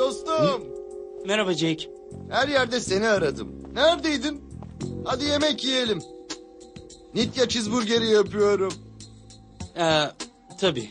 dostum. Merhaba Jake. Her yerde seni aradım. Neredeydin? Hadi yemek yiyelim. Nitya cheeseburgeri yapıyorum. Ee, tabii.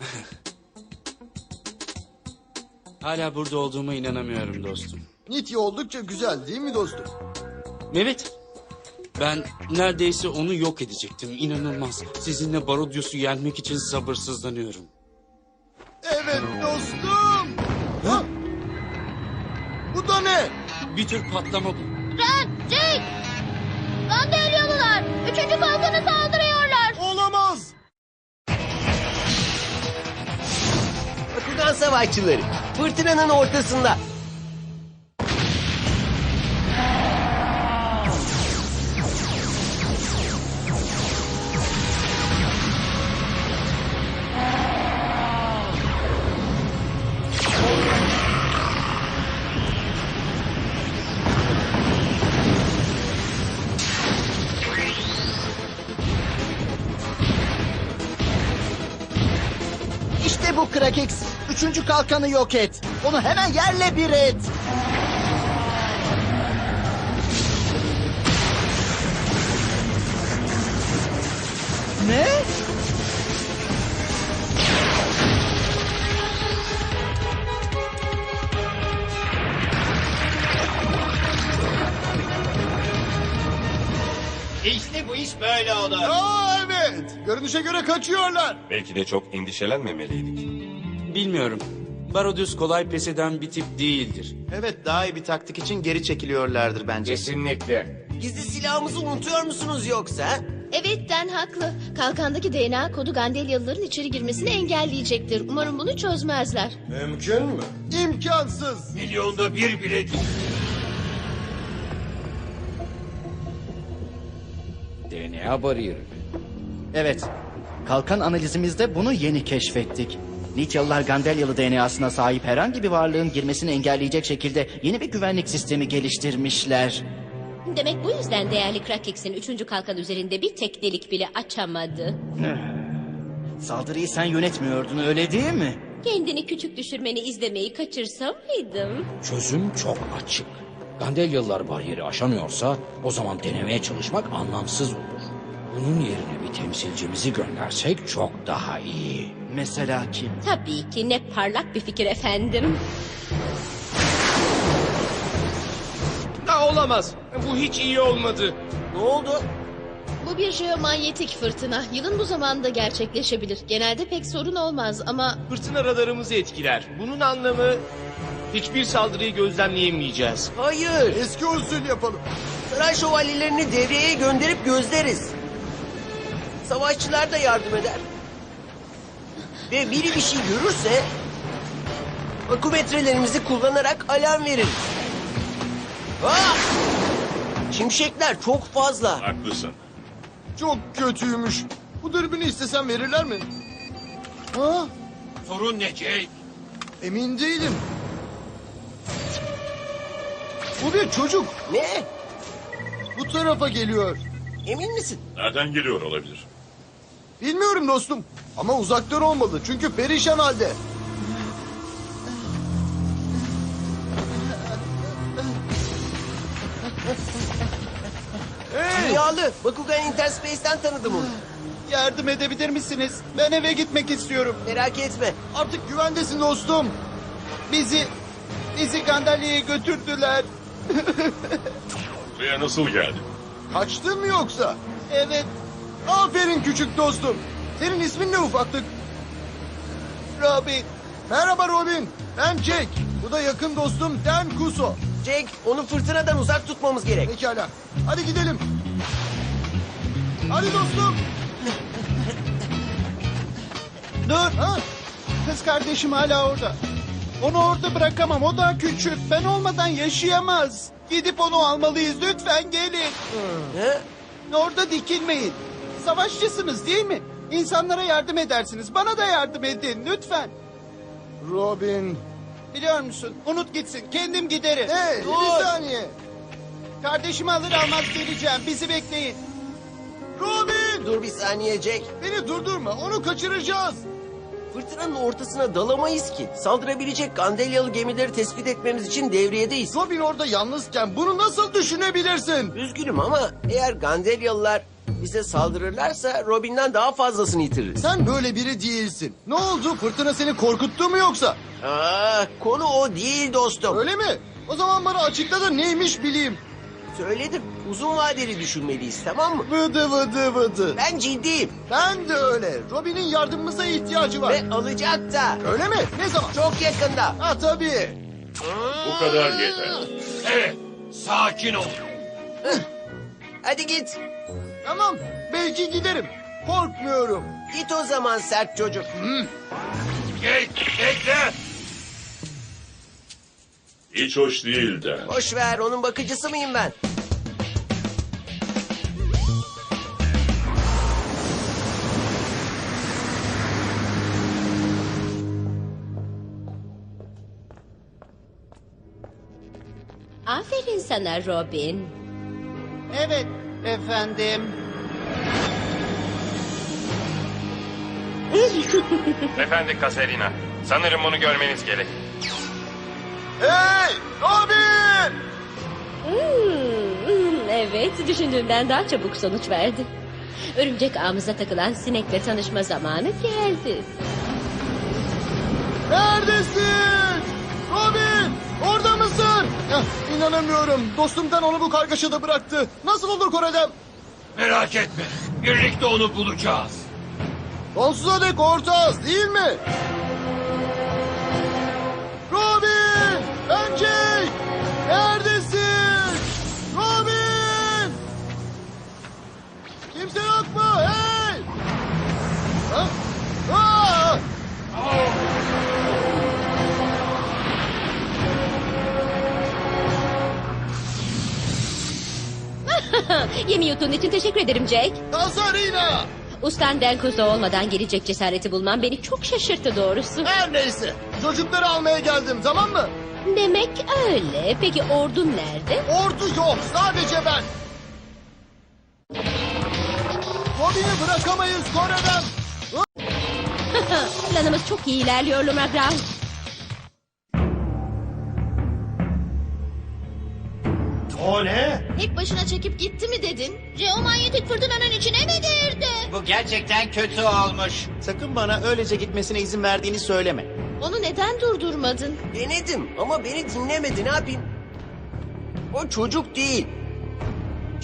Hala burada olduğuma inanamıyorum dostum. Nitya oldukça güzel değil mi dostum? Evet. Ben neredeyse onu yok edecektim. İnanılmaz. Sizinle Barodius'u yenmek için sabırsızlanıyorum. Evet dostum. Bu da ne? Bir tür patlama bu. Ren, Jake! Gandelyalılar! Üçüncü kalkanı saldırıyorlar! Olamaz. Bakugan savaşçıları. Fırtınanın ortasında. Krakex. Üçüncü kalkanı yok et. Onu hemen yerle bir et. Ne? İşte bu iş böyle olur. Aa evet. Görünüşe göre kaçıyorlar. Belki de çok endişelenmemeliydik. Bilmiyorum. Barodius kolay pes eden bir tip değildir. Evet daha iyi bir taktik için geri çekiliyorlardır bence. Kesinlikle. Gizli silahımızı unutuyor musunuz yoksa? Evet, Den haklı. Kalkandaki DNA kodu Gandelyalıların içeri girmesini engelleyecektir. Umarım bunu çözmezler. Mümkün mü? İmkansız. Milyonda bir bile değil. DNA bariyeri. Evet. Kalkan analizimizde bunu yeni keşfettik. Nityalılar Gandelyalı DNA'sına sahip herhangi bir varlığın girmesini engelleyecek şekilde yeni bir güvenlik sistemi geliştirmişler. Demek bu yüzden değerli Krakex'in üçüncü kalkan üzerinde bir tek delik bile açamadı. Saldırıyı sen yönetmiyordun öyle değil mi? Kendini küçük düşürmeni izlemeyi kaçırsam mıydım? Çözüm çok açık. Gandelyalılar bariyeri aşamıyorsa o zaman denemeye çalışmak anlamsız olur. Bunun yerine bir temsilcimizi göndersek çok daha iyi. Mesela kim? Tabii ki ne parlak bir fikir efendim. Ha, olamaz. Bu hiç iyi olmadı. Ne oldu? Bu bir jeomanyetik fırtına. Yılın bu zamanında gerçekleşebilir. Genelde pek sorun olmaz ama Fırtına radarımızı etkiler. Bunun anlamı hiçbir saldırıyı gözlemleyemeyeceğiz. Hayır. Eski usul yapalım. Saray şövalyelerini devreye gönderip gözleriz. Savaşçılar da yardım eder. Ve biri bir şey görürse... ...akümetrelerimizi kullanarak alarm veririz. Ah! Şimşekler çok fazla. Haklısın. Çok kötüymüş. Bu dürbünü istesem verirler mi? Ha? Sorun ne Jake? Emin değilim. Bu bir çocuk. Ne? Bu tarafa geliyor. Emin misin? Nereden geliyor olabilir? Bilmiyorum dostum. Ama uzaktan olmalı çünkü perişan halde. Dünyalı. Bakugan Interspace'ten tanıdım onu. Yardım edebilir misiniz? Ben eve gitmek istiyorum. Merak etme. Artık güvendesin dostum. Bizi, bizi Gandalya'ya götürdüler. Buraya nasıl geldi? Kaçtın mı yoksa? Evet, Aferin küçük dostum. Senin ismin ne ufaklık? Robin. Merhaba Robin. Ben Jack. Bu da yakın dostum Dan Kuso. Jake, onu fırtınadan uzak tutmamız gerek. Pekala. Hadi gidelim. Hadi dostum. Dur, Ha? kız kardeşim hala orada. Onu orada bırakamam, o daha küçük. Ben olmadan yaşayamaz. Gidip onu almalıyız, lütfen gelin. He? Orada dikilmeyin. Savaşçısınız değil mi? İnsanlara yardım edersiniz. Bana da yardım edin lütfen. Robin. Biliyor musun? Unut gitsin. Kendim giderim. Hey Dur. bir saniye. Kardeşimi alır almaz geleceğim. Bizi bekleyin. Robin. Dur bir saniye Jake. Beni durdurma. Onu kaçıracağız. Fırtınanın ortasına dalamayız ki. Saldırabilecek Gandelyalı gemileri tespit etmemiz için devriyedeyiz. Robin orada yalnızken bunu nasıl düşünebilirsin? Üzgünüm ama eğer Gandelyalılar bize saldırırlarsa Robin'den daha fazlasını yitiririz. Sen böyle biri değilsin. Ne oldu? Fırtına seni korkuttu mu yoksa? Aa, konu o değil dostum. Öyle mi? O zaman bana açıkla da neymiş bileyim. Söyledim. Uzun vadeli düşünmeliyiz tamam mı? Vıdı vıdı vıdı. Ben ciddiyim. Ben de öyle. Robin'in yardımımıza ihtiyacı var. Ve alacak da. Öyle mi? Ne zaman? Çok yakında. Ha tabii. Bu kadar yeter. Evet, sakin ol. Hadi git. Tamam. Belki giderim. Korkmuyorum. Git o zaman sert çocuk. Geç, bekle. Hiç hoş değil de. Boş ver onun bakıcısı mıyım ben? Aferin sana Robin. Evet efendim. Efendi Katerina, sanırım onu görmeniz gerek. Hey! Robin! Hmm, evet, düşündüğümden daha çabuk sonuç verdi. Örümcek ağımıza takılan sinekle tanışma zamanı geldi. Neredesin? Robin! Mısın? Heh, inanamıyorum. Dostumdan onu bu kargaşada bıraktı. Nasıl olur Kore'den? Merak etme. Birlikte onu bulacağız. Sonsuza dek ortağız değil mi? Yemi yuttuğun için teşekkür ederim Jack. Kazarina! Ustan Denkoz'da olmadan gelecek cesareti bulman beni çok şaşırttı doğrusu. Her neyse. Çocukları almaya geldim tamam mı? Demek öyle. Peki ordun nerede? Ordu yok. Sadece ben. Robin'i bırakamayız Kore'den. Planımız çok iyi ilerliyor Lumagram. Tek başına çekip gitti mi dedin? Jeomanyetik fırtınanın içine mi girdi? Bu gerçekten kötü olmuş. Sakın bana öylece gitmesine izin verdiğini söyleme. Onu neden durdurmadın? Denedim ama beni dinlemedi ne yapayım? O çocuk değil.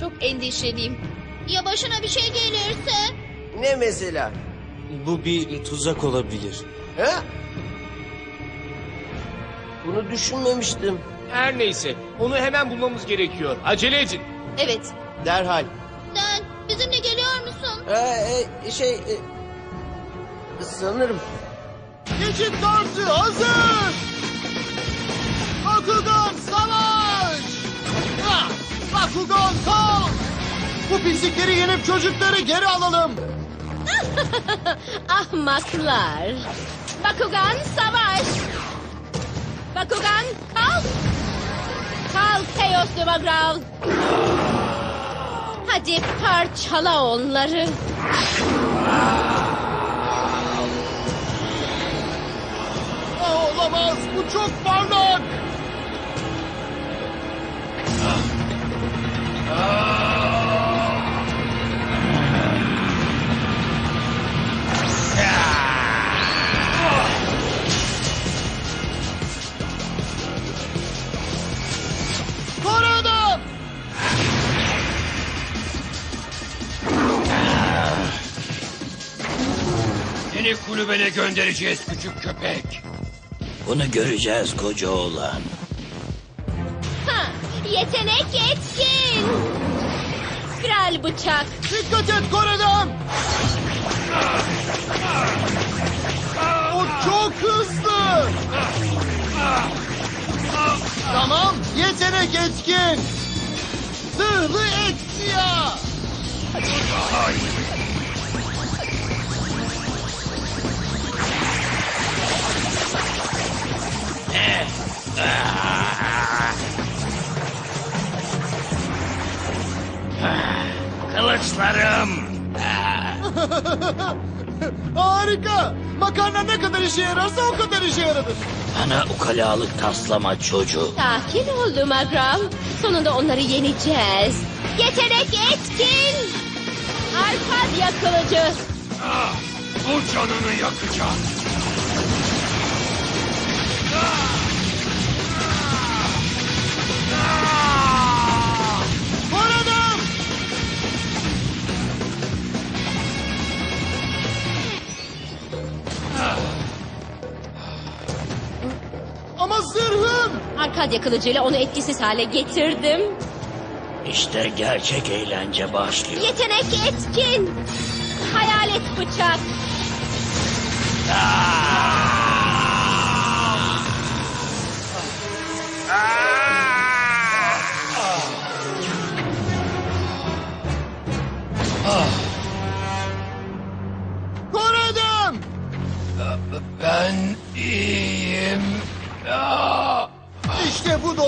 Çok endişeliyim. Ya başına bir şey gelirse? Ne mesela? Bu bir tuzak olabilir. Ha? Bunu düşünmemiştim. Her neyse, onu hemen bulmamız gerekiyor. Acele edin. Evet. Derhal. Sen bizimle geliyor musun? Ee, e, şey... e, sanırım. Geçit kartı hazır. Bakugan savaş. Ah! Bakugan kal. Bu pislikleri yenip çocukları geri alalım. Ahmaklar. Bakugan savaş. Bakugan kalk. Kalk Teos Lumagram. Hadi parçala onları. Ah, olamaz. Bu çok parlak. Koradım. Seni kulübene göndereceğiz küçük köpek. Bunu göreceğiz koca oğlan. Ha, yetenek etkin. Kral bıçak. Dikkat et Kore'den. O çok hızlı. Tamam, yetenek etkin. Zırhlı etkiya. Kılıçlarım! Ne kadar işe yararsa o kadar işe yaradı. Bana ukalalık taslama çocuk. Sakin ol Lumagram. Sonunda onları yeneceğiz. Yetenek etkin. Arkadya kılıcı. Ah, bu canını yakacak. Arkadya kılıcıyla onu etkisiz hale getirdim. İşte gerçek eğlence başlıyor. Yetenek etkin. Hayalet bıçak. Koradım!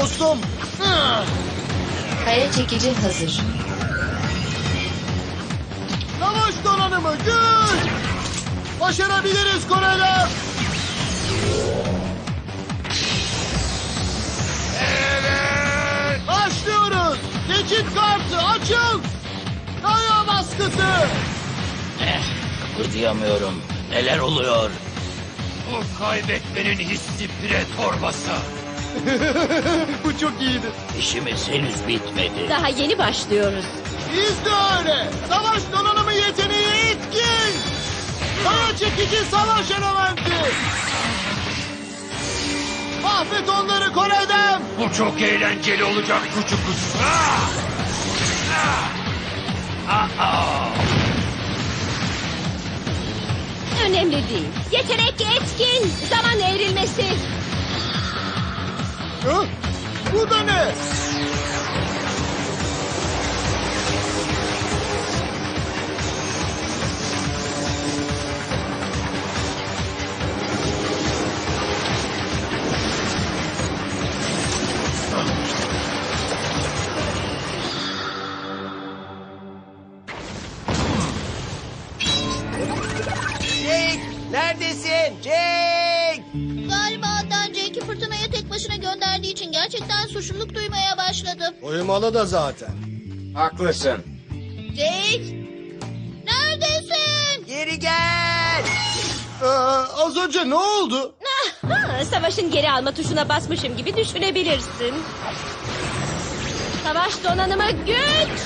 Dostum. Kaya çekici hazır. Savaş donanımı güç! Başarabiliriz Koreli! Evet. Başlıyoruz! Geçit kartı açıl! Kaya baskısı! Eh, kıpırdayamıyorum. Neler oluyor? Bu kaybetmenin hissi pire torbası. bu çok iyiydi. İşimiz henüz bitmedi. Daha yeni başlıyoruz. Biz de öyle. Savaş donanımı yeteneği etkin. Kaya çekici savaş elementi. Mahvet onları Kore'den. Bu çok eğlenceli olacak küçük kuş. Ah! Ah! Ah, ah! Önemli değil. Yetenek etkin. Zaman eğrilmesi. Hı? Bu da ne? Suçluluk duymaya başladım. Uyumalı da zaten. Haklısın. Jake! Neredesin? Geri gel! Ee, az önce ne oldu? Ha, savaşın geri alma tuşuna basmışım gibi düşünebilirsin. Savaş donanımı güç.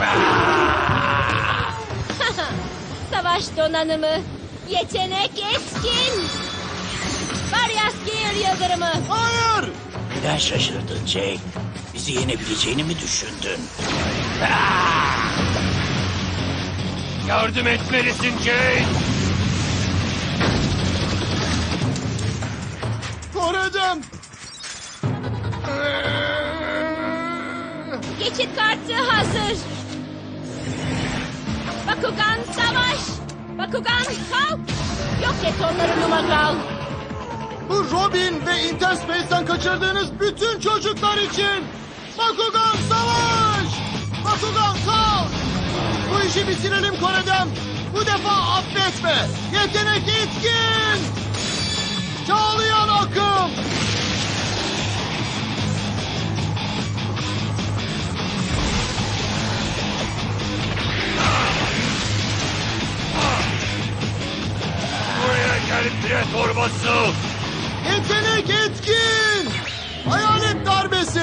Savaş donanımı yetenek etkin. Varyas Gear yıldırımı. Hayır. Neden şaşırdın Jake? Bizi yenebileceğini mi düşündün? Yardım etmelisin Jane. Kore'den. Geçit kartı hazır. Bakugan savaş. Bakugan kalk. Yok et onları Numagal. Bu Robin ve Interspace'ten kaçırdığınız bütün çocuklar için. Bakugan savaş! Bakugan kal! Bu işi bitirelim Kore'den. Bu defa affetme. Yetenek etkin. Çağlayan akım. Torbası. Yetenek etkin. Hayalet darbesi.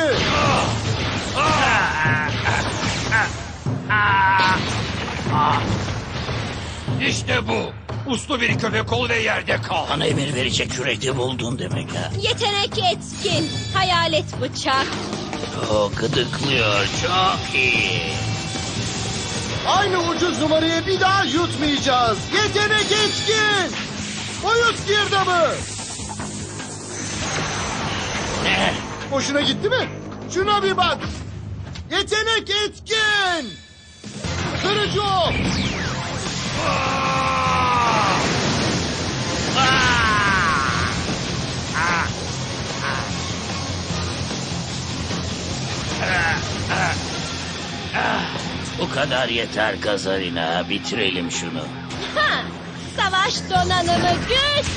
İşte bu. Uslu bir köpek ol ve yerde kal. Bana emir verecek yürekte buldun demek ha. Yetenek etkin. Hayalet bıçak. O gıdıklıyor. Çok iyi. Aynı ucuz numarayı bir daha yutmayacağız. Yetenek etkin. Boyut girdabı. Ne? Hoşuna gitti mi? Şuna bir bak. Yetenek etkin. Kırıcı ok. Bu kadar yeter Kazarina. Bitirelim şunu. Ha! Savaş donanımı güç!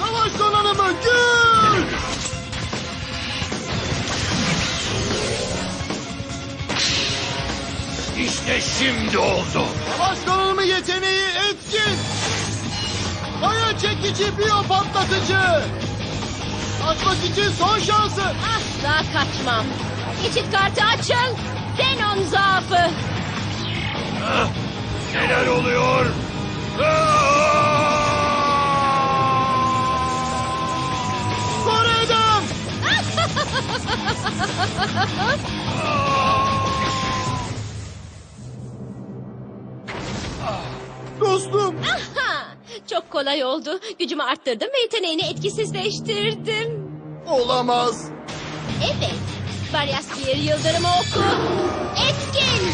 Savaş donanımı güç! İşte şimdi oldu. Savaş donanımı yeteneği etkin! Kaya çekici biyo patlatıcı! Açmak için son şansı! Asla kaçmam. Geçit kartı açın. Zenon zaafı. Neler oluyor? Kore'den! Dostum! Ha! Çok kolay oldu. Gücümü arttırdım ve yeteneğini etkisizleştirdim. Olamaz! Evet. Varyas bir yıldırımı oku. Etkin.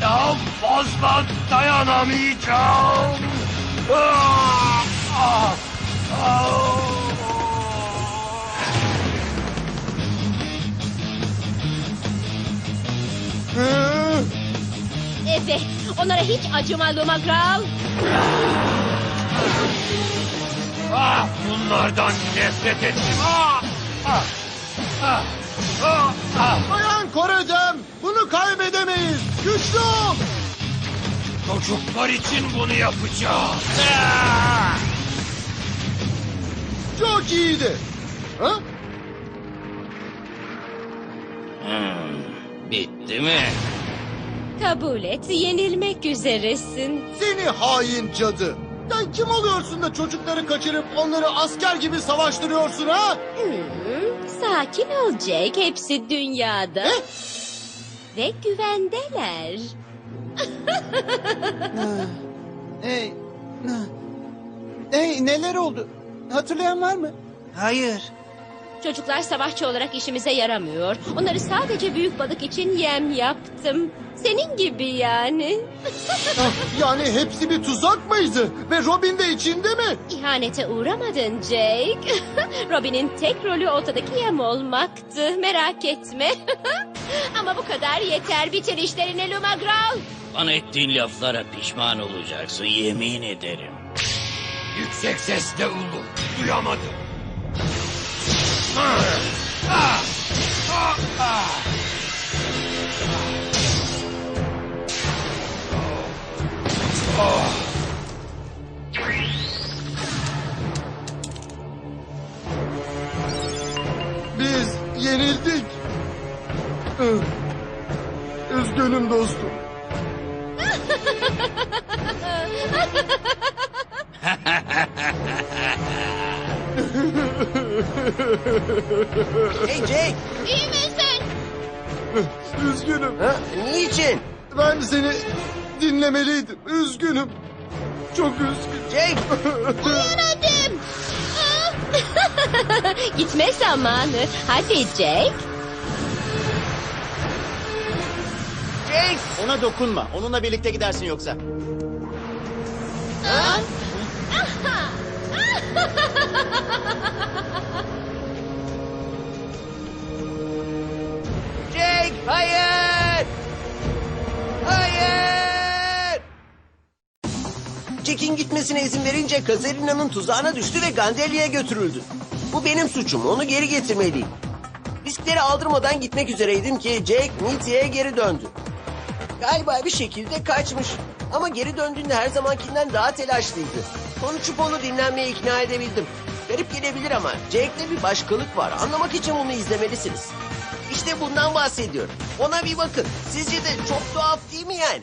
Daha fazla dayanamayacağım. Ah! Ah! Ah! Evet. Onlara hiç acıma Lumagral. Ah! Bunlardan nefret ettim. Ah! Ah! Ah! Ah! Ah! Dayan Kore'den! Bunu kaybedemeyiz! Güçlü ol! Çocuklar için bunu yapacağım. Ah! Çok iyiydi! Ha? Hmm, bitti mi? Kabul et. Yenilmek üzeresin. Seni hain cadı! Sen kim oluyorsun da çocukları kaçırıp onları asker gibi savaştırıyorsun ha? Hmm, sakin ol Jack. Hepsi dünyada. Ne? Ve güvendeler. Hey. Hey neler oldu? Hatırlayan var mı? Hayır. Çocuklar savaşçı olarak işimize yaramıyor. Onları sadece büyük balık için yem yaptım. Senin gibi yani. Ah, Yani hepsi bir tuzak mıydı? Ve Robin de içinde mi? İhanete uğramadın Jake. Robin'in tek rolü ortadaki yem olmaktı. Merak etme. Ama bu kadar yeter. Bitir işlerini Lumagral. Bana ettiğin laflara pişman olacaksın yemin ederim. Yüksek sesle ulu. Duyamadım. Biz yenildik. Üzgünüm dostum. Hey Jake. İyi misin? Üzgünüm. Ha? Niçin? Ben seni dinlemeliydim. Üzgünüm. Çok üzgünüm. Jake. Uyandım. Gitme zamanı. Hadi Jake. Jake. Ona dokunma. Onunla birlikte gidersin yoksa. Jake. Hayır. Hayır. Jake'in gitmesine izin verince Kazerina'nın tuzağına düştü ve Gandelia'ya götürüldü. Bu benim suçum. Onu geri getirmeliyim. Riskleri aldırmadan gitmek üzereydim ki Jake Nitia'ya geri döndü. Galiba bir şekilde kaçmış. Ama geri döndüğünde her zamankinden daha telaşlıydı. Konuşup onu dinlenmeye ikna edebildim. Garip gelebilir ama Jake'de bir başkalık var. Anlamak için bunu izlemelisiniz. İşte bundan bahsediyorum. Ona bir bakın. Sizce de çok tuhaf değil mi yani?